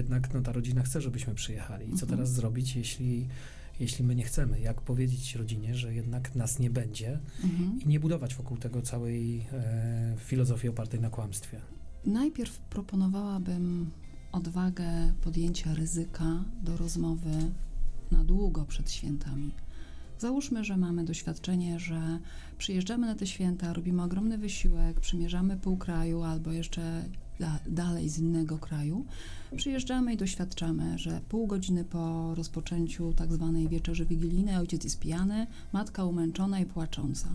jednak no, ta rodzina chce, żebyśmy przyjechali. I co Mhm. teraz zrobić, jeśli, jeśli my nie chcemy? Jak powiedzieć rodzinie, że jednak nas nie będzie Mhm. i nie budować wokół tego całej e, filozofii opartej na kłamstwie? Najpierw proponowałabym odwagę podjęcia ryzyka do rozmowy na długo przed świętami. Załóżmy, że mamy doświadczenie, że przyjeżdżamy na te święta, robimy ogromny wysiłek, przymierzamy pół kraju albo jeszcze da, dalej z innego kraju. Przyjeżdżamy i doświadczamy, że pół godziny po rozpoczęciu tak zwanej wieczerzy wigilijnej ojciec jest pijany, matka umęczona i płacząca.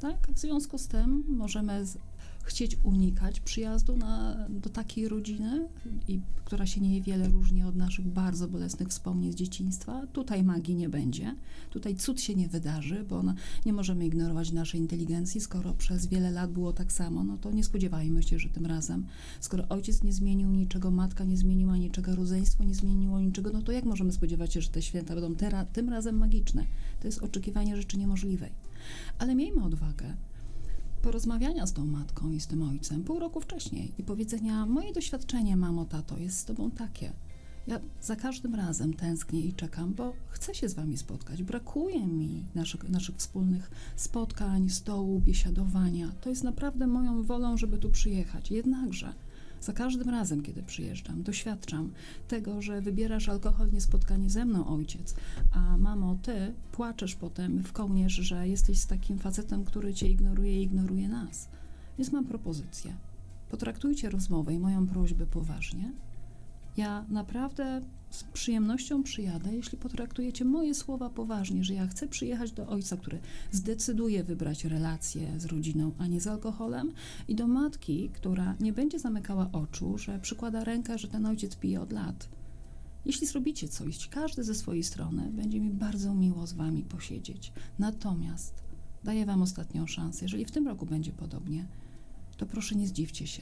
Tak? W związku z tym możemy z, chcieć unikać przyjazdu na, do takiej rodziny, i, która się niewiele różni od naszych bardzo bolesnych wspomnień z dzieciństwa. Tutaj magii nie będzie, tutaj cud się nie wydarzy, bo ona, nie możemy ignorować naszej inteligencji. Skoro przez wiele lat było tak samo, no to nie spodziewajmy się, że tym razem, skoro ojciec nie zmienił niczego, matka nie zmieniła niczego, rodzeństwo nie zmieniło niczego, no to jak możemy spodziewać się, że te święta będą tera, tym razem magiczne? To jest oczekiwanie rzeczy niemożliwej. Ale miejmy odwagę porozmawiania z tą matką i z tym ojcem pół roku wcześniej i powiedzenia: Moje doświadczenie, mamo, tato, jest z tobą takie. Ja za każdym razem tęsknię i czekam, bo chcę się z wami spotkać. Brakuje mi naszych, naszych wspólnych spotkań, stołu, biesiadowania. To jest naprawdę moją wolą, żeby tu przyjechać. Jednakże za każdym razem, kiedy przyjeżdżam, doświadczam tego, że wybierasz alkohol nie spotkanie ze mną, ojciec, a mamo, ty płaczesz potem w kołnierz, że jesteś z takim facetem, który cię ignoruje i ignoruje nas. Więc mam propozycję. Potraktujcie rozmowę i moją prośbę poważnie. Ja naprawdę z przyjemnością przyjadę, jeśli potraktujecie moje słowa poważnie, że ja chcę przyjechać do ojca, który zdecyduje wybrać relacje z rodziną, a nie z alkoholem, i do matki, która nie będzie zamykała oczu, że przykłada rękę, że ten ojciec pije od lat. Jeśli zrobicie coś, każdy ze swojej strony, będzie mi bardzo miło z wami posiedzieć. Natomiast daję wam ostatnią szansę. Jeżeli w tym roku będzie podobnie, to proszę nie zdziwcie się.